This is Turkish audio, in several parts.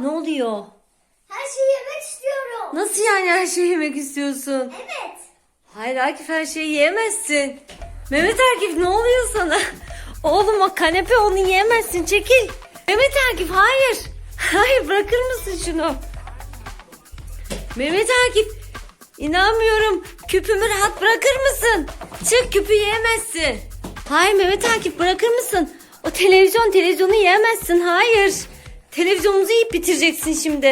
Ne oluyor? Her şeyi yemek istiyorum. Nasıl yani her şeyi yemek istiyorsun? Evet. Hayır Akif her şeyi yiyemezsin. Mehmet Akif ne oluyor sana? Oğlum o kanepe onu yiyemezsin çekil. Mehmet Akif hayır. Hayır bırakır mısın şunu? Mehmet Akif inanmıyorum. Küpümü rahat bırakır mısın? Çık küpü yiyemezsin. Hayır Mehmet Akif bırakır mısın? O televizyon televizyonu yiyemezsin. Hayır. Televizyonumuzu yiyip bitireceksin şimdi.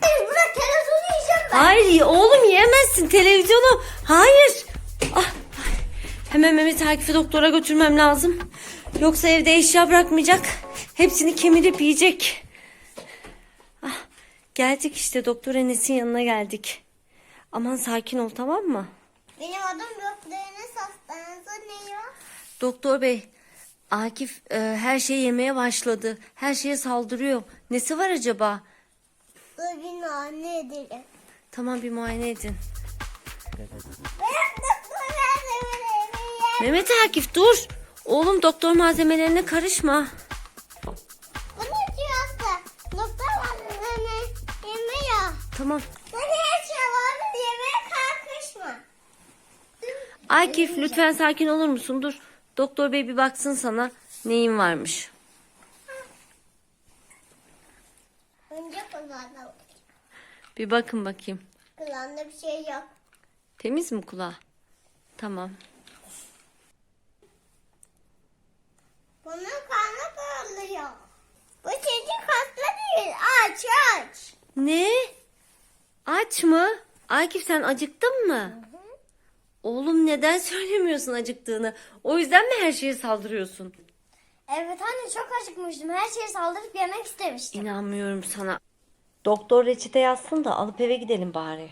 Hayır bırak televizyonu yiyeceğim ben. Hayır oğlum yiyemezsin televizyonu. Hayır. Ah, hemen Mehmet Akif'i doktora götürmem lazım. Yoksa evde eşya bırakmayacak. Hepsini kemirip yiyecek. Ah, geldik işte doktor Enes'in yanına geldik. Aman sakin ol tamam mı? Benim adım yok. Deniz hastanesi ne ya? Doktor bey Akif e, her şeyi yemeye başladı. Her şeye saldırıyor. Nesi var acaba? Dur bir anne edelim. Tamam bir muayene edin. Mehmet Akif dur. Oğlum doktor malzemelerine karışma. Bu ne cihazda? Doktor malzeme yeme ya. Tamam. Şey var yemeğe kalkışma. Akif lütfen sakin olur musun? Dur. Doktor bey bir baksın sana neyin varmış. Önce kulağında Bir bakın bakayım. kulağında bir şey yok. Temiz mi kulağı? Tamam. Bunun karnı kırılıyor. Bu çocuk hasta değil. Aç aç. Ne? Aç mı? Akif sen acıktın mı? Oğlum neden söylemiyorsun acıktığını? O yüzden mi her şeye saldırıyorsun? Evet anne çok acıkmıştım. Her şeye saldırıp yemek istemiştim. İnanmıyorum sana. Doktor reçete yazsın da alıp eve gidelim bari.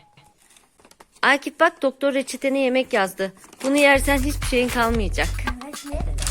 Akif bak doktor reçetene yemek yazdı. Bunu yersen hiçbir şeyin kalmayacak. Evet ne?